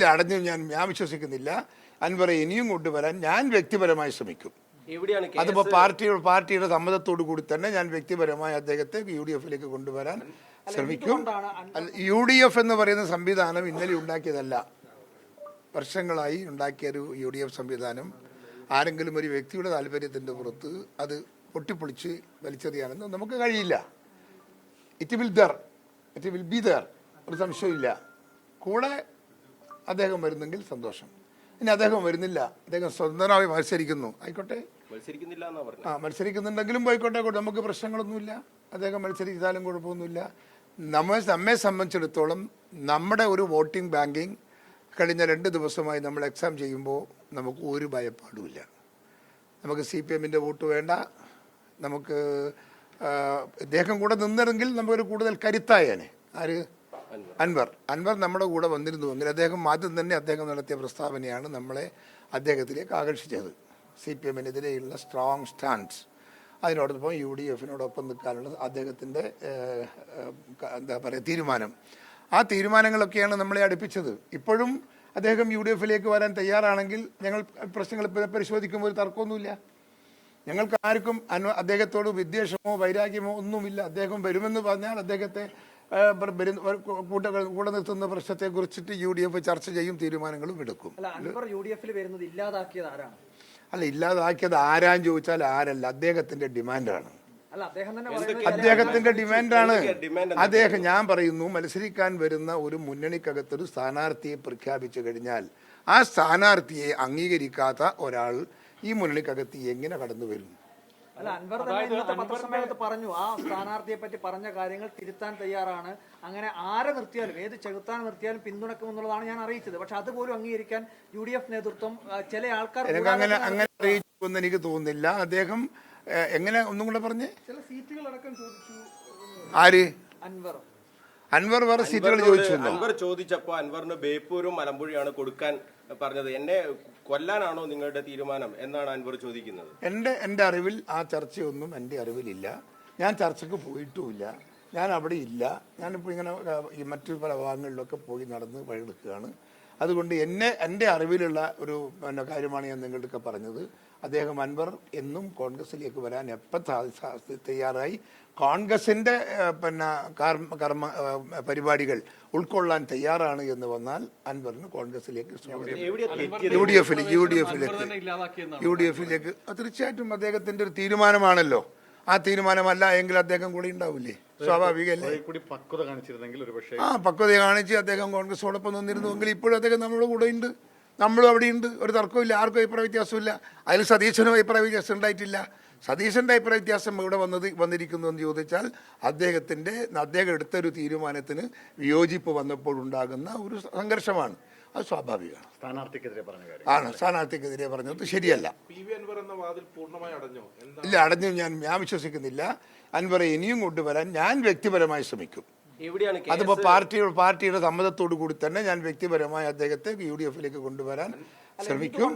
ഇല്ല അടഞ്ഞു ഞാൻ ഞാൻ വിശ്വസിക്കുന്നില്ല. അൻവറെ ഇനിയും കൊണ്ടുവരാൻ ഞാൻ വ്യക്തിപരമായി ശ്രമിക്കും. അതിപ്പോ പാർട്ടിയുടെ പാർട്ടിയുടെ സമ്മതത്തോടു കൂടി തന്നെ ഞാൻ വ്യക്തിപരമായി അദ്ദേഹത്തെ യു ഡി എഫിലേക്ക് കൊണ്ടുവരാൻ ശ്രമിക്കും. യു ഡി എഫ് എന്ന് പറയുന്ന സംവിധാനം ഇന്നലെ ഉണ്ടാക്കിയതല്ല. വർഷങ്ങളായി ഉണ്ടാക്കിയ ഒരു യു ഡി എഫ് സംവിധാനം. ആരെങ്കിലും ഒരു വ്യക്തിയുടെ താല്പര്യത്തിന്റെ പുറത്ത് അത് പൊട്ടിപ്പൊളിച്ച് വലിച്ചെറിയാനൊന്നും നമുക്ക് കഴിയില്ല. It will there it will be there ഒരു സംശയമില്ല കൂടെ അദ്ദേഹം വരുന്നെങ്കിൽ സന്തോഷം. ഇനി അദ്ദേഹം വരുന്നില്ല അദ്ദേഹം സ്വതന്ത്രമായി മത്സരിക്കുന്നു. ആയിക്കോട്ടെ. ആ മത്സരിക്കുന്നുണ്ടെങ്കിലും പോയിക്കോട്ടെ നമുക്ക് പ്രശ്നങ്ങളൊന്നുമില്ല. അദ്ദേഹം മത്സരിച്ചാലും കുഴപ്പമൊന്നുമില്ല. നമ്മെ നമ്മെ സംബന്ധിച്ചിടത്തോളം നമ്മുടെ ഒരു വോട്ടിംഗ് ബാങ്കിങ് കഴിഞ്ഞ രണ്ട് ദിവസമായി നമ്മൾ എക്സാം ചെയ്യുമ്പോൾ നമുക്ക് ഒരു ഭയപ്പാടുമില്ല. നമുക്ക് സി പി എമ്മിന്റെ വോട്ട് വേണ്ട. നമുക്ക് ഇദ്ദേഹം കൂടെ നിന്നിരുന്നെങ്കിൽ നമുക്കൊരു കൂടുതൽ കരുത്തായേനെ. ആര്? അൻവർ. അൻവർ. നമ്മുടെ കൂടെ വന്നിരുന്നു വന്നിരുന്നുവെങ്കിൽ അദ്ദേഹം ആദ്യം തന്നെ അദ്ദേഹം നടത്തിയ പ്രസ്താവനയാണ് നമ്മളെ അദ്ദേഹത്തിലേക്ക് ആകർഷിച്ചത്. സി പി എമ്മിനെതിരെയുള്ള സ്ട്രോങ് സ്റ്റാൻഡ്സ് അതിനോടൊപ്പം യു ഡി എഫിനോടൊപ്പം നിൽക്കാനുള്ള അദ്ദേഹത്തിന്റെ എന്താ പറയുക തീരുമാനം. ആ തീരുമാനങ്ങളൊക്കെയാണ് നമ്മളെ അടുപ്പിച്ചത്. ഇപ്പോഴും അദ്ദേഹം യു ഡി എഫിലേക്ക് വരാൻ തയ്യാറാണെങ്കിൽ ഞങ്ങൾ പ്രശ്നങ്ങൾ പരിശോധിക്കുമ്പോൾ ഒരു തർക്കമൊന്നുമില്ല. ഞങ്ങൾക്ക് ആർക്കും അദ്ദേഹത്തോട് വിദ്വേഷമോ വൈരാഗ്യമോ ഒന്നുമില്ല. അദ്ദേഹം വരുമെന്ന് പറഞ്ഞാൽ അദ്ദേഹത്തെ കൂടെ നിർത്തുന്ന പ്രശ്നത്തെ കുറിച്ചിട്ട് യു ഡി എഫ് ചർച്ച ചെയ്യും തീരുമാനങ്ങളും എടുക്കും. അല്ല അൻവർ യു ഡി എഫിൽ വരുന്നത് ഇല്ലാതാക്കിയത് ആരാണ്? അല്ല ഇല്ലാതാക്കിയത് ആരാന്ന് ചോദിച്ചാൽ ആരല്ല അദ്ദേഹത്തിന്റെ ഡിമാൻഡാണ്. അല്ല അദ്ദേഹം തന്നെ പറയുന്നത് അദ്ദേഹത്തിന്റെ ഡിമാൻഡാണ്. ഡിമാൻഡ് അദ്ദേഹം ഞാൻ പറയുന്നു മത്സരിക്കാൻ വരുന്ന ഒരു മുന്നണിക്കകത്തൊരു സ്ഥാനാർത്ഥിയെ പ്രഖ്യാപിച്ചു കഴിഞ്ഞാൽ ആ സ്ഥാനാർത്ഥിയെ അംഗീകരിക്കാത്ത ഒരാൾ ഈ മുന്നണിക്കകത്ത് എങ്ങനെ കടന്നു വരും അല്ല അൻവർ തന്നെ ഇന്നത്തെ പത്രസമ്മേളനത്തിൽ പറഞ്ഞു ആ സ്ഥാനാർത്ഥിയെ പറ്റി പറഞ്ഞ കാര്യങ്ങൾ തിരുത്താൻ തയ്യാറാണ്. അങ്ങനെ ആരെ നിർത്തിയാലും ഏത് ചെകുത്താൻ നിർത്തിയാലും പിന്തുണക്കുമെന്നുള്ളതാണ് ഞാൻ അറിയിച്ചത്. പക്ഷെ അതുപോലും അംഗീകരിക്കാൻ യു ഡി എഫ് നേതൃത്വം ചില ആൾക്കാർ എനിക്ക് അങ്ങനെ കൂടാതെ അങ്ങനെ അറിയിക്കുമെന്ന് എനിക്ക് തോന്നുന്നില്ല. അദ്ദേഹം എങ്ങനെ ഒന്നും കൂടെ പറഞ്ഞേ? ചില സീറ്റുകൾ അടക്കം ചോദിച്ചു. ആര്? അൻവർ അൻവർ വേറെ സീറ്റുകൾ ചോദിച്ചു അൻവർ ചോദിച്ചപ്പോ അൻവറിന് ബേപ്പൂരും മലമ്പുഴയാണ് കൊടുക്കാൻ പറഞ്ഞത്. എന്നെ കൊല്ലാനാണോ നിങ്ങളുടെ തീരുമാനം എന്നാണ് അൻവർ ചോദിക്കുന്നത്. എന്റെ എന്റെ അറിവിൽ ആ ചർച്ചയൊന്നും എന്റെ അറിവിലില്ല. ഞാൻ ചർച്ചയ്ക്ക് പോയിട്ടുമില്ല. ഞാൻ അവിടെ ഇല്ല. ഞാനിപ്പോൾ ഇങ്ങനെ ഈ മറ്റു പല ഭാഗങ്ങളിലൊക്കെ പോയി നടന്ന് വഴിയെടുക്കുകയാണ്. അതുകൊണ്ട് എന്നെ എന്റെ അറിവിലുള്ള ഒരു പിന്നെ കാര്യമാണ് ഞാൻ നിങ്ങളുടെയൊക്കെ പറഞ്ഞത്. അദ്ദേഹം അൻവർ എന്നും കോൺഗ്രസിലേക്ക് വരാൻ എപ്പം തയ്യാറായി? കോൺഗ്രസിന്റെ പിന്നെ കർമ്മ കർമ്മ പരിപാടികൾ ഉൾക്കൊള്ളാൻ തയ്യാറാണ് എന്ന് വന്നാൽ അൻവറിന് കോൺഗ്രസിലേക്ക് യു ഡി എഫിൽ യു ഡി എഫിലേക്ക് യു ഡി എഫിലേക്ക്. തീർച്ചയായിട്ടും അദ്ദേഹത്തിന്റെ ഒരു തീരുമാനമാണല്ലോ. ആ തീരുമാനമല്ല എങ്കിൽ അദ്ദേഹം കൂടി ഉണ്ടാവില്ലേ? സ്വാഭാവികല്ലേ കുറെ കൂടി പക്വത കാണിച്ചിരുന്നെങ്കിൽ ഒരു പക്ഷേ ആ പക്വത കാണിച്ച് അദ്ദേഹം കോൺഗ്രസോടൊപ്പം നിന്നിരുന്നുവെങ്കിൽ ഇപ്പോഴും അദ്ദേഹം നമ്മുടെ കൂടെ ഉണ്ട്. നമ്മളും അവിടെയുണ്ട് ഒരു തർക്കമില്ല ആർക്കും അഭിപ്രായ വ്യത്യാസമില്ല അതിൽ സതീശനും അഭിപ്രായ വ്യത്യാസം ഉണ്ടായിട്ടില്ല. സതീശന്റെ അഭിപ്രായ വ്യത്യാസം ഇവിടെ വന്നത് വന്നിരിക്കുന്നു എന്ന് ചോദിച്ചാൽ അദ്ദേഹത്തിന്റെ അദ്ദേഹം എടുത്ത ഒരു തീരുമാനത്തിന് വിയോജിപ്പ് വന്നപ്പോൾ ഉണ്ടാകുന്ന ഒരു സംഘർഷമാണ്. അത് സ്വാഭാവികമാണ്. സ്ഥാനാർത്ഥിക്കെതിരെ പറഞ്ഞ ആണ്. സ്ഥാനാർത്ഥിക്കെതിരെ പറഞ്ഞത് ശരിയല്ല. ഇല്ല അടഞ്ഞു ഞാൻ ഞാൻ വിശ്വസിക്കുന്നില്ല. അൻവറെ ഇനിയും കൊണ്ടുവരാൻ ഞാൻ വ്യക്തിപരമായി ശ്രമിക്കും. അതിപ്പോ പാർട്ടി പാർട്ടിയുടെ സമ്മതത്തോടു കൂടി തന്നെ ഞാൻ വ്യക്തിപരമായി അദ്ദേഹത്തെ യു ഡി എഫിലേക്ക് കൊണ്ടുവരാൻ ശ്രമിക്കും.